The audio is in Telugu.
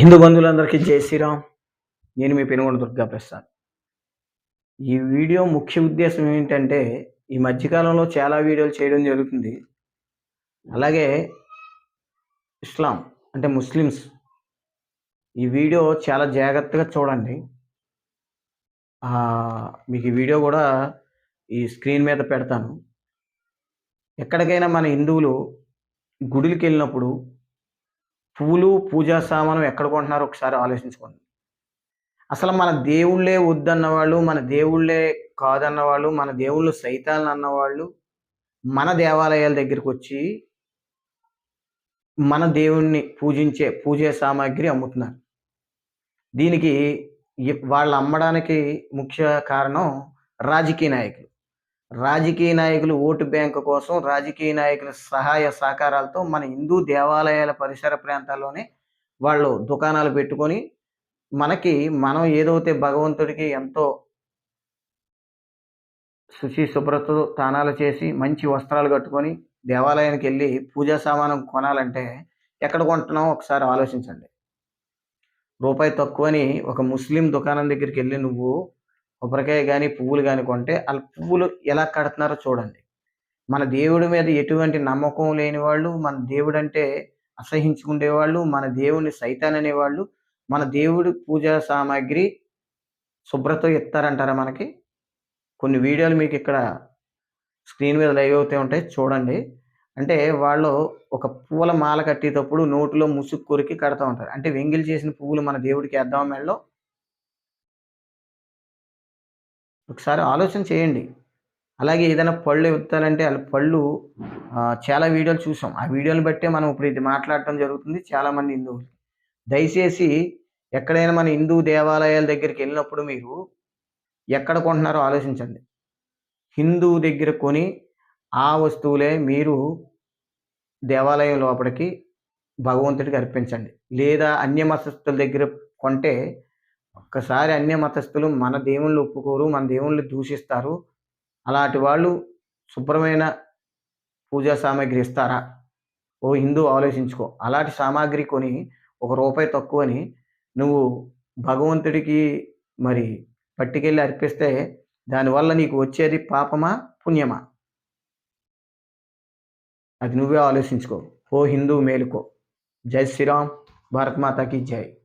హిందూ బంధువులందరికీ జై శ్రీరామ్. నేను మీ పెనుగొండ దుర్గా ప్రసాద్. ఈ వీడియో ముఖ్య ఉద్దేశం ఏంటంటే ఈ మధ్యకాలంలో చాలా వీడియోలు చేయడం జరుగుతుంది. అలాగే ఇస్లాం అంటే ముస్లిమ్స్ ఈ వీడియో చాలా జాగ్రత్తగా చూడండి. మీకు ఈ వీడియో కూడా ఈ స్క్రీన్ మీద పెడతాను. ఎక్కడికైనా మన హిందువులు గుడికి వెళ్ళినప్పుడు పూలు పూజా సామానం ఎక్కడ కొంటున్నారో ఒకసారి ఆలోచించుకోండి. అసలు మన దేవుళ్ళే వద్దన్న వాళ్ళు మన దేవుళ్ళే కాదన్న వాళ్ళు మన దేవుళ్ళు సైతాలను అన్నవాళ్ళు మన దేవాలయాల దగ్గరికి వచ్చి మన దేవుణ్ణి పూజించే పూజే సామాగ్రి అమ్ముతున్నారు. దీనికి వాళ్ళు అమ్మడానికి ముఖ్య కారణం రాజకీయ నాయకులు. రాజకీయ నాయకులు ఓటు బ్యాంకు కోసం రాజకీయ నాయకుల సహాయ సహకారాలతో మన హిందూ దేవాలయాల పరిసర ప్రాంతాల్లోనే వాళ్ళు దుకాణాలు పెట్టుకొని మనకి మనం ఏదైతే భగవంతుడికి ఎంతో శుచి శుభ్రత తానాలు చేసి మంచి వస్త్రాలు కట్టుకొని దేవాలయానికి వెళ్ళి పూజా సామానం కొనాలంటే ఎక్కడ కొంటున్నావు ఒకసారి ఆలోచించండి. రూపాయి తక్కువని ఒక ముస్లిం దుకాణం దగ్గరికి వెళ్ళి నువ్వు కొబ్బరికాయ కానీ పువ్వులు కానీ కొంటే వాళ్ళ పువ్వులు ఎలా కడుతున్నారో చూడండి. మన దేవుడి మీద ఎటువంటి నమ్మకం లేని వాళ్ళు మన దేవుడు అంటే అసహించుకునే వాళ్ళు మన దేవుని సైతాన్ అనేవాళ్ళు మన దేవుడి పూజా సామాగ్రి శుభ్రత ఇస్తారంటారా మనకి? కొన్ని వీడియోలు మీకు ఇక్కడ స్క్రీన్ మీద లైవ్ అవుతూ ఉంటాయి చూడండి. అంటే వాళ్ళు ఒక పూల మాల కట్టేటప్పుడు నోటిలో ముసుగు కొరికి కడతా ఉంటారు. అంటే వెంగిలి చేసిన పువ్వులు మన దేవుడికి వేద్దాం మెడలో ఒకసారి ఆలోచన చేయండి. అలాగే ఏదైనా పళ్ళు ఎత్తాలంటే వాళ్ళ పళ్ళు చాలా వీడియోలు చూసాం. ఆ వీడియోని బట్టే మనం ఇప్పుడు ఇది మాట్లాడటం జరుగుతుంది. చాలామంది హిందువులు. దయచేసి ఎక్కడైనా మన హిందూ దేవాలయాల దగ్గరికి వెళ్ళినప్పుడు మీరు ఎక్కడ కొంటున్నారో ఆలోచించండి. హిందూ దగ్గర కొని ఆ వస్తువులే మీరు దేవాలయం లోపలికి భగవంతుడికి అర్పించండి. లేదా అన్య మతస్థుల దగ్గర కొంటే ఒక్కసారి అన్య మతస్థులు మన దేవుళ్ళు ఒప్పుకోరు మన దేవుళ్ళు దూషిస్తారు. అలాంటి వాళ్ళు శుభ్రమైన పూజా సామాగ్రి ఇస్తారా? ఓ హిందూ ఆలోచించుకో. అలాంటి సామాగ్రి కొని ఒక రూపాయి తక్కువని నువ్వు భగవంతుడికి మరి పట్టుకెళ్ళి అర్పిస్తే దానివల్ల నీకు వచ్చేది పాపమా పుణ్యమా? అది నువ్వే ఆలోచించుకో. ఓ హిందూ మేలుకో. జై శ్రీరామ్. భారత్ మాతాకి జై.